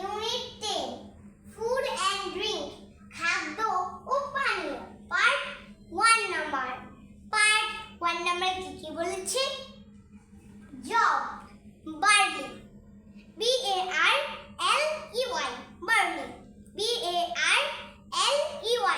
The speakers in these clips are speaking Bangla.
ইউনিট ফুড অ্যান্ড ড্রিঙ্ক খাদ্য ও পানীয়। Part one number. Part one number কি কি বলেছে? Job barley B A R L E Y barley B A R L E Y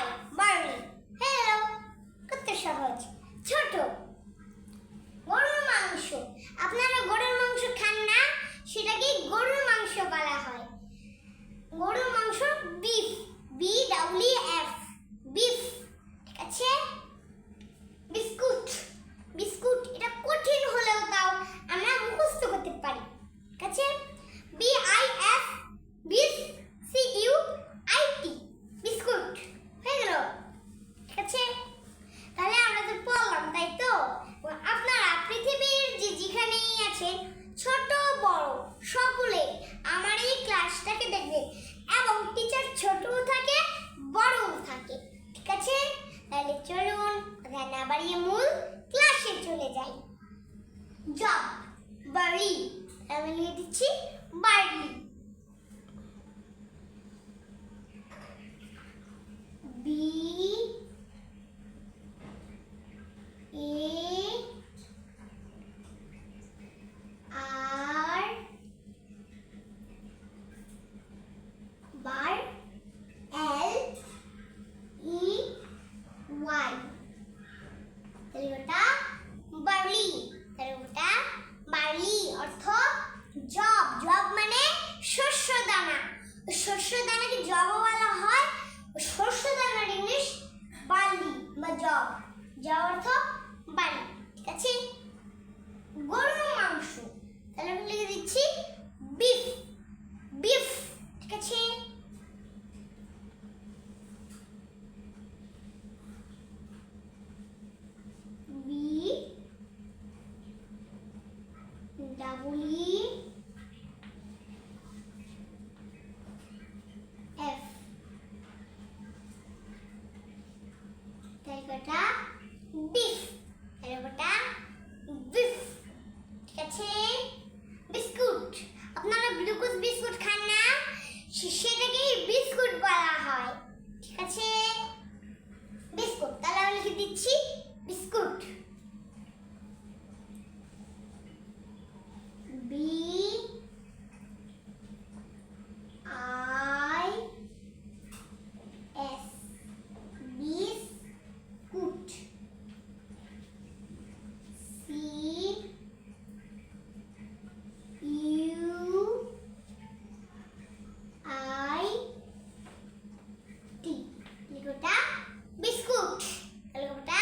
না বাড়িয়ে মূল ক্লাসে চলে যাই। জব বাড়ি আমি লিখে দিচ্ছি বাড়ি। বি যা অর্থ বাড়ি ঠিক আছে? গরুর মাংস তাহলে আমি লিখে দিচ্ছি বিফ। গোটা বিস্কুট কালো গোটা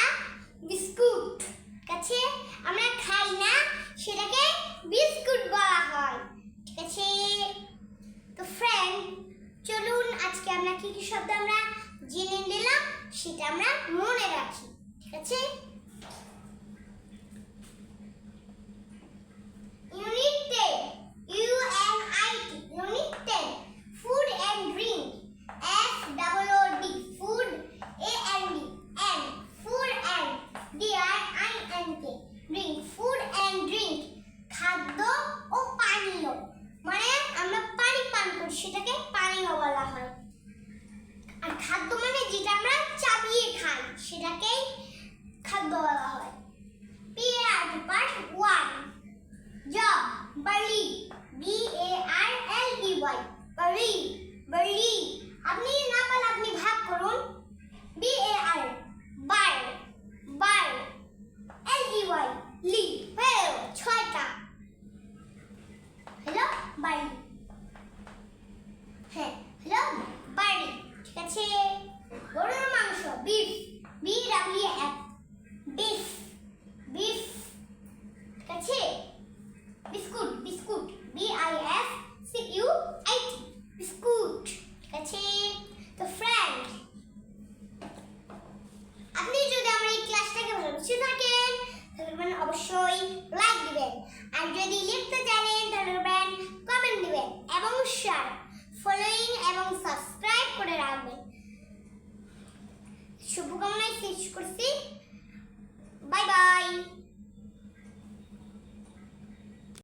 বিস্কুট। কাছে আমরা খাই না, সেটাকে বিস্কুট বলা হয়। ঠিক আছে? তো ফ্রেন্ড চলুন আজকে আমরা কি কি শব্দ আমরা জেনে নিলাম, সেটা আমরা মনে রাখি। ঠিক আছে? খাদ্য মানে যেটা আমরা চাবিয়ে খাই সেটাকেই খাদ্য বলা হয়। Pair O biscuit biscuit B I S C U I T biscuit ঠিক আছে? তো ফ্রেন্ড আপনি যদি আমার এই ক্লাসটাকে ভালো বুঝে থাকেন, তাহলে মানে অবশ্যই লাইক দিবেন। আর যদি লিখতে জানেন, তাহলে করবেন কমেন্ট দিবেন এবং শেয়ার ফলোইং এবং সাবস্ক্রাইব করে রাখবেন। শুভকামনায় শেষ করছি। Bye bye